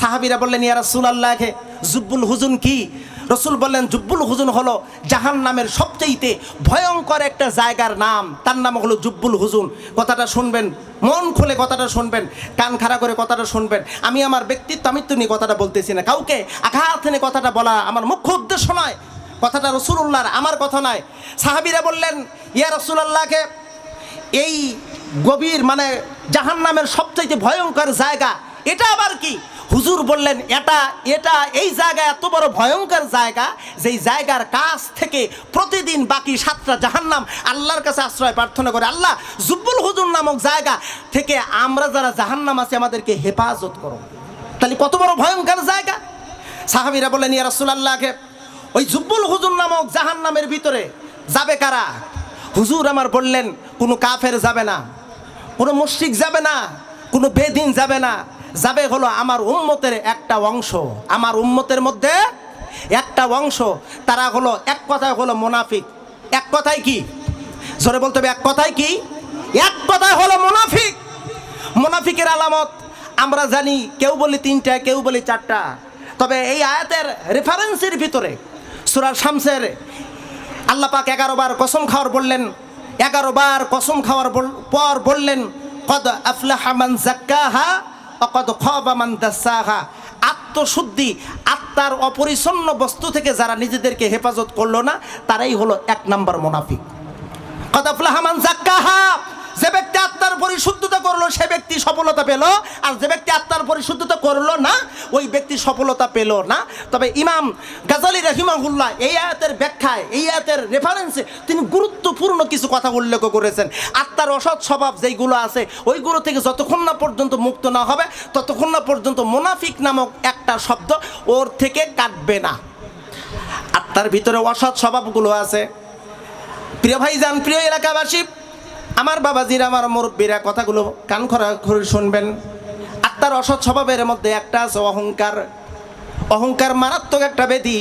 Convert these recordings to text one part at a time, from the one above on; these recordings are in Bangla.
সাহাবিরা বললেন, ইয়া রাসুল আল্লাহকে জুব্বুল হুজুন কি? রসুল বললেন, জুব্বুল হুজুন হলো জাহান নামের সবচেয়েতে ভয়ঙ্কর একটা জায়গার নাম। তার নাম হলো জুব্বুল হুজুন। কথাটা শুনবেন, মন খুলে কথাটা শুনবেন, কান খাড়া করে কথাটা শুনবেন। আমি আমার ব্যক্তিত্ব আমিত্ব নিয়ে কথাটা বলতেছি না। কাউকে আঘাত এনে কথাটা বলা আমার মুখ্য উদ্দেশ্য নয়। কথাটা রসুল্লাহর আমার কথা নয়। সাহাবিরা বললেন, ইয়া রসুলাল্লাহকে এই গভীর মানে জাহান নামের সবচেয়ে ভয়ঙ্কর জায়গা, এটা আবার কি? হুজুর বললেন, এটা এটা এই জায়গা এত বড় ভয়ঙ্কর জায়গা, যেই জায়গার কাছ থেকে প্রতিদিন বাকি সাতটা জাহান্নাম আল্লাহর কাছে আশ্রয় প্রার্থনা করে। আল্লাহ, জুব্বুল হুজুর নামক জায়গা থেকে আমরা যারা জাহান্নাম আছি, আমাদেরকে হেফাজত করো। তাহলে কত বড় ভয়ঙ্কর জায়গা। সাহাবিরা বললেন, ইয়া রাসূলুল্লাহকে, ওই জুব্বুল হুজুর নামক জাহান্নামের ভিতরে যাবে কারা? হুজুর আমার বললেন, কোনো কাফের যাবে না, কোনো মুশরিক যাবে না, কোনো বেদিন যাবে না যাবে হলো আমার উম্মতের একটা অংশ। আমার উম্মতের মধ্যে একটা অংশ, তারা হলো এক কথায় হলো মোনাফিক। এক কথায় কি? জোরে বলতে হবে, এক কথায় কি? এক কথায় হলো মোনাফিক। মোনাফিকের আলামত, আমরা জানি কেউ বলি তিনটা, কেউ বলি চারটা। তবে এই আয়াতের রেফারেন্সের ভিতরে সুরার শামসের আল্লাপাক এগারো বার কসম খাওয়ার বললেন, এগারো বার কসম খাওয়ার পর বললেন, কদ আফলাহা মান জাক্কাহা অকদ খাবা মান দাসাহা। আত্মশুদ্ধি, আত্মার অপরিচ্ছন্ন বস্তু থেকে যারা নিজেদেরকে হেফাজত করল না, তারাই হলো এক নম্বর মোনাফিক। কদ আফলাহা সফলতা পেল, আর যে ব্যক্তি আত্মার পরিশুদ্ধতা করল না, ওই ব্যক্তি সফলতা পেল না। তবে ইমাম গাজালি রহিমাহুল্লাহ এই আয়াতের ব্যাখ্যায়, এই আয়াতের রেফারেন্সে তিনি গুরুত্বপূর্ণ কিছু কথা উল্লেখ করেছেন। আত্মার অসৎ স্বভাব যেইগুলো আছে, ওইগুলো থেকে যতক্ষণ না পর্যন্ত মুক্ত না হবে, ততক্ষণ না পর্যন্ত মোনাফিক নামক একটা শব্দ ওর থেকে কাটবে না। আত্মার ভিতরে অসৎ স্বভাবগুলো আছে। প্রিয় ভাইজান, প্রিয় এলাকাবাসী আমার বাবাজির, আমার মুরব্বীরা কথাগুলো কান খরা করে শুনবেন। আত্মার অসৎ স্বভাবের মধ্যে একটা আছে অহংকার। অহংকার মারাত্মক একটা বেদি।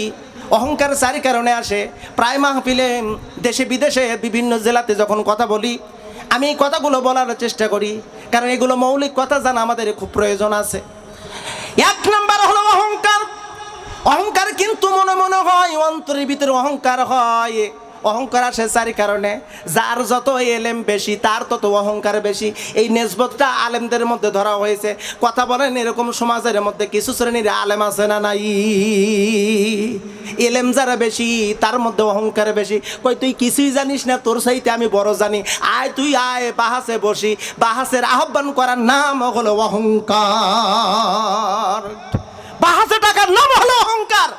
অহংকার চারি কারণে আসে। প্রায় মাহফিলে দেশে বিদেশে বিভিন্ন জেলাতে যখন কথা বলি, আমি এই কথাগুলো বলার চেষ্টা করি। কারণ এগুলো মৌলিক কথা জানা আমাদের খুব প্রয়োজন আছে। এক নাম্বার হলো অহংকার। অহংকার কিন্তু মনে মনে হয়, অন্তরের ভিতরে অহংকার হয়। অহংকার আসে চারি কারণে। যার যত এলেম বেশি, তার তত অহংকার বেশি। এই নেসবতটা আলেমদের মধ্যে ধরা হয়েছে। কথা বলেন, এরকম সমাজের মধ্যে কিছু শ্রেণির আলেম আছে না নাই? এলেম যারা বেশি, তার মধ্যে অহংকার বেশি। কই, তুই কিছুই জানিস না? তোর সাইতে আমি বড় জানি। আয়, তুই আয়, বাহাসে বসি। বাহাসের আহ্বান করার নাম হলো অহংকার। বাহাসে টাকার নাম হলো অহংকার।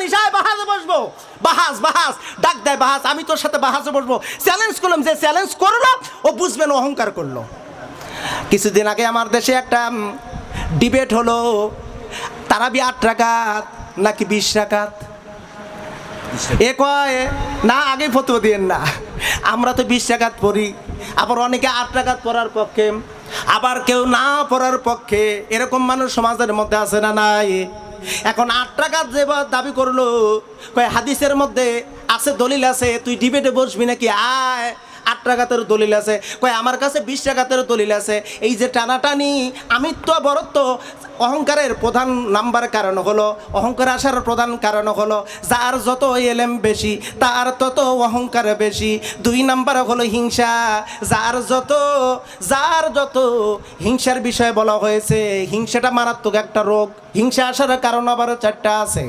জানিস আয় বাহাসে বসবো। বাহাস বাহাস ডাক দেয় বাহাস আমি তোর সাথে বাহাসে বসবো। চ্যালেঞ্জ করলাম, যে চ্যালেঞ্জ করল, ও বুঝবেন অহংকার করল। কিছুদিন আগে আমার দেশে একটা ডিবেট হলো তারাবি আট রাকাত, নাকি বিশ রাকাত? এ কয়, না আগে ফতুয়া দিয়েন না। আমরা তো বিশ টাকাত পড়ি, আবার অনেকে আট টাকাত পড়ার পক্ষে, আবার কেউ না পড়ার পক্ষে, এরকম মানুষ সমাজের মধ্যে আছে না নাই? এখন আট টাকা যে দাবি করল, কয় হাদিসের মধ্যে আছে, দলিল আছে, তুই ডিবেটে বসবি নাকি? আয় আট টাকাতের দলিল আছে। কয়, আমার কাছে বিশ টাকাতের দলিল আছে। এই যে টানাটানি, আমিত্ব, বরত্ব, অহংকারের প্রধান নাম্বার কারণ হলো, অহংকার আসার প্রধান কারণ হলো, যার যত এলেম বেশি, তার তত অহংকার বেশি। দুই নাম্বার হলো হিংসা, যার যত যার যত হিংসার বিষয়ে বলা হয়েছে, হিংসাটা মারাত্মক একটা রোগ। হিংসা আসার কারণ আবার চারটা আছে।